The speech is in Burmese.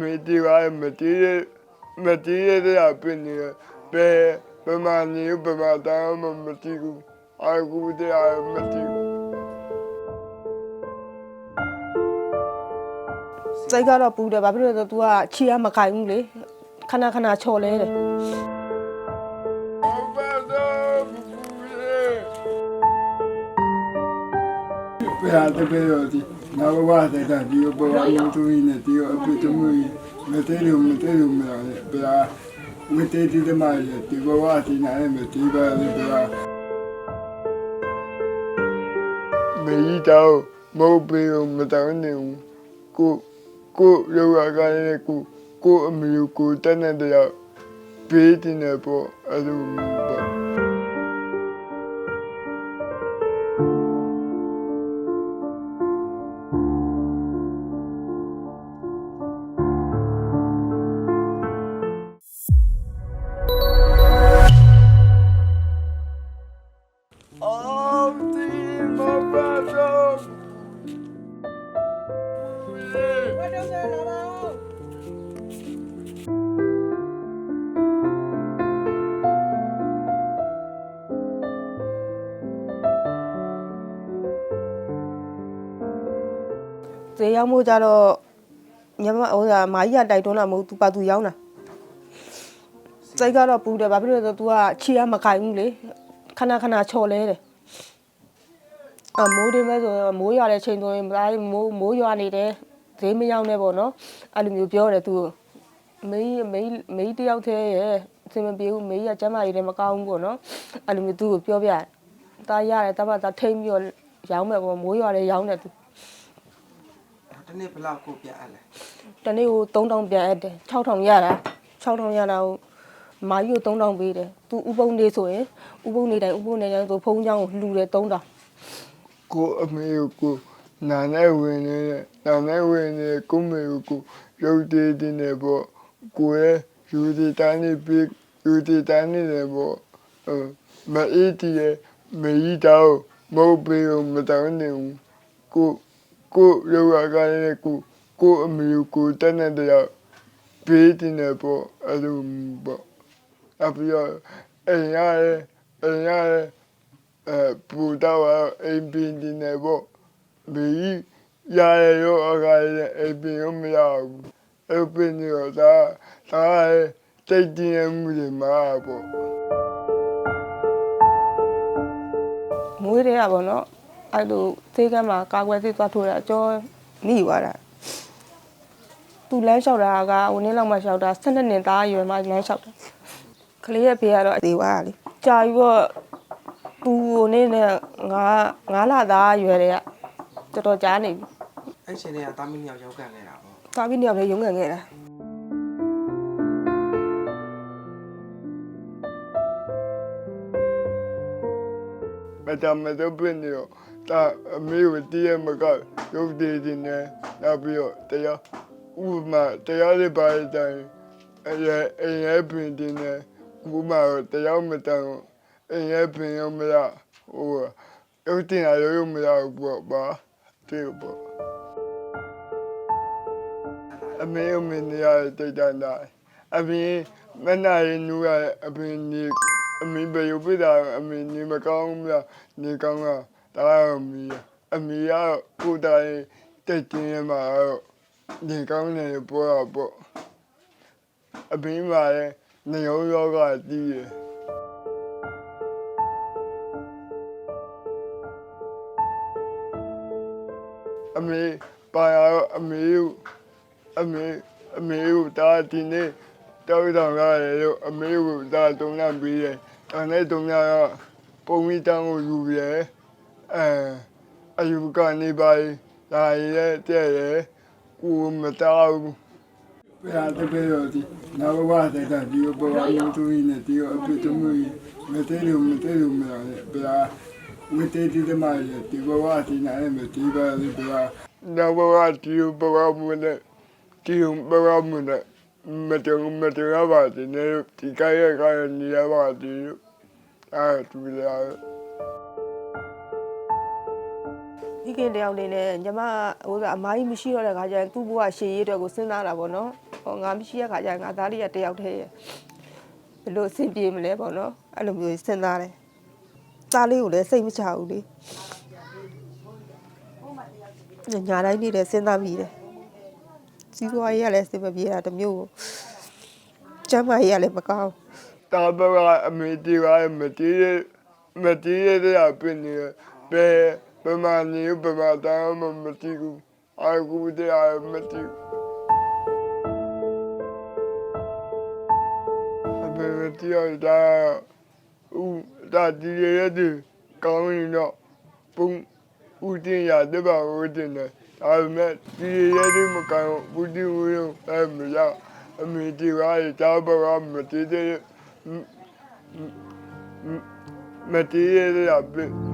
မေတီပါမတီးမတီးရတဲ့ပြနေဘယ်ဘယ်မှာနေဘယ်မှာတောင်းမှမတီးဘူးအခုတည်းမတီးဘူးစိတ်ကတော့ပူတယ်ဘာဖြစ်လို့လဲဆိုတော့ तू ကခြေကမခိုင်ဘူးလေခဏခဏချော်လဲတယ်ဘယ်ဟာတပည့်တော်ဒီ နောက်ဘဝတည်းကဒီဘဝလုံးသူရင်းနဲ့ဒီအပြစ်တမှုမတည့်လို့မတည့်လို့မရဘူးဘယ်ဟာဝိတေတိတမရဒီဘဝဒီနာနဲ့မဒီပါလေဘယ်ဟာမေးတော့မဟုတ်ပေမတောင်းနေဘူးကိုကိုရောကလည်းကိုကိုအမျိုးကိုတန်းတဲ့တော့ပေးတင်နေပေါ့အဲ့လိုပေါ့ ဈေးရောက်မှုကြတော့ညမဟိုကမာကြီးကတိုက်တွန်းတာမဟုတ် तू ပါ तू ရောက်တာစိတ်ကတော့ပူတယ်ဘာဖြစ်လို့လဲဆိုတော့ तू ကခြေကမခိုင်ဘူးလေခဏခဏချော်လဲတယ်အမိုးတင်မဲ့ဆိုတော့မိုးရွာတဲ့ချိန်ဆိုရင်ဒါမိုးမိုးရွာနေတယ်ဈေးမရောက်နဲ့ပေါ့နော်အဲ့လိုမျိုးပြောတယ် तू မေးမေးမေးတယောက်တည်းရဲ့အစင်မပြေဘူးမေးကကျမ်းမာရေးလည်းမကောင်းဘူးပေါ့နော်အဲ့လိုမျိုး तू ကိုပြောပြတယ်တားရတယ်တပတ်တာထိမ့်ပြီးတော့ရောင်းမယ်ပေါ့မိုးရွာလည်းရောင်းတယ် तू တနေ့ဘယ်လောက်ကိုပြအပ်လဲတနေ့ကို3000ပြန်အပ်တယ်6000ရတာ6000ရတာကိုမာကြီးကို3000ပေးတယ်သူဥပုံနေဆိုရင်ဥပုံနေတိုင်းဥပုံနေတိုင်းဆိုဖုန်းချောင်းကိုလှူတယ်3000ကိုအမေကိုနာနဲ့ဝင်နေနာနဲ့ဝင်နေကိုမေကိုရုပ်တည်တင်နေပေါ့ကိုရဲ့ယူဒီတန်းနေပြီးယူဒီတန်းနေတယ်ပေါ့မအေးတည်းရဲ့မေကြီးတော့မဟုတ်ပေမတောင်းနေဘူးကိုကိုရောကလည်းကိုကိုအမေကိုတန်းတဲ့ပေးတင်နေပေါ့အဲ့လိုပေါ့အပြည့်အရင်ရတယ်အရင်ရတယ်အဲပူတော့အိမ်ပင်ဒီနေပေါ့ဘီရ ရရောအခါရအိမ်ပင်ရောမရဘူးအိမ်ပင်ရောဒါဒါတိတ်တင်မှုတွေမှာပေါ့မွေးတဲ့ကပေါ့နော် အဲ့လိုသေးကမ်းမှာကာကွယ်သေးသွားထိုးတာအကျော်မိသွားတာသူလမ်းလျှောက်တာကဟိုနေ့လောက်မှလျှောက်တာ12နှစ်သားအရွယ်မှလမ်းလျှောက်တာကလေးရဲ့ဖေကတော့သေးသွားတာလေကြာပြီးတော့သူဟိုနေ့နဲ့ငါငါလာသားအရွယ်တွေကတော်တော်ကြားနေပြီအဲ့ချိန်တွေကတာမီးနှစ်ယောက်ရောက်ကန်ခဲ့တာပေါ့သွားပြီးနေရာလေးရုံးကန်ခဲ့တာ တမတော့ပြင်ရောဒါအမေကိုတည်းရမကရုပ်တည်တင်နေနောက်ပြီးတော့တရားဥပမာတရားတွေပါတဲ့အတိုင်းအဲအိမ်ရဲ့ပင်တင်နေဥပမာတရားမတန်အိမ်ရဲ့ပင်ရောမရဟိုရုပ်တင်ရရုပ်မရဘူးပေါ့ပါတဲ့ပေါ့အမေအမေနေရတဲ့တိတ်တန်းတာအမေမနာရင်နူရအမေနေ အမေဘယ်လိုပြတာအမေနေမကောင်းဘူးလားနေကောင်းလားဒါအမေအမေရကိုတိုင်တိတ်တင်းရမှာနေကောင်းနေပေါ်တော့ပေါ့အမေမှာလည်းနေရောရောကတည်ရအမေပါရအမေကိုအမေအမေကိုဒါဒီနေ့တောက်တောင်ရတယ်လို့အမေကိုဒါတုံးလာပြီးတယ်။ ဒါနဲ့တုံးလာတော့ပုံမီတန်းကိုယူပြီးတယ်။အဲအယူကနေပါဒါရဲတဲ့ရဲကိုမတောက်ဘူး။ဘယ်ဟာတကယ်ရောဒီနောက်ဘဝတည်းကဒီဘဝလုံးသူရင်းနဲ့ဒီအပြစ်တမှုမတည့်လို့မတည့်လို့မရဘူး။ဘယ်ဟာဝိတေတိတမရဒီဘဝဒီနာနဲ့မဒီပါလေဘယ်ဟာနောက်ဘဝဒီဘဝမနဲ့ဒီဘဝမနဲ့ မတော်မတော်ပါတဲ့နေဒီကရကရနေရပါဒီအဲသူလာမိခင်တယောက်အနေနဲ့ညီမဟိုကအမားကြီးမရှိတော့တဲ့ခါကျရင်သူ့ဘဝရှေ့ရေးအတွက်ကိုစဉ်းစားတာပေါ့နော်ဟောငါမရှိတဲ့ခါကျရင်ငါသားလေးကတယောက်တည်းရဲ့ဘယ်လိုအဆင်ပြေမလဲပေါ့နော်အဲ့လိုမျိုးစဉ်းစားတယ်သားလေးကိုလည်းစိတ်မချဘူးလေညာတိုင်းနေလည်းစဉ်းစားမိတယ် စီးပွားရေးကလည်းစိတ်မပြေတာတစ်မျိုးကိုကျမ်းမာရေးကလည်းမကောင်းတာဘကအမေတီကမတီးရမတီးရတဲ့ပြင်နေဘယ်ဘယ်မှာနေဘယ်မှာတောင်းမမတီးဘူးအခုတည်းအမတီးအဘယ်မတီးရတာဦးတာတီးရတဲ့ကောင်းရင်တော့ပုံဦးတင်ရတဲ့ပါဦးတင်တယ် ဒါပေမဲ့တီးရတဲ့မကောင်းဘူးဒီဝေးအမရအမေတီကတာဘကမတီးတဲ့မတည်ရရပဲ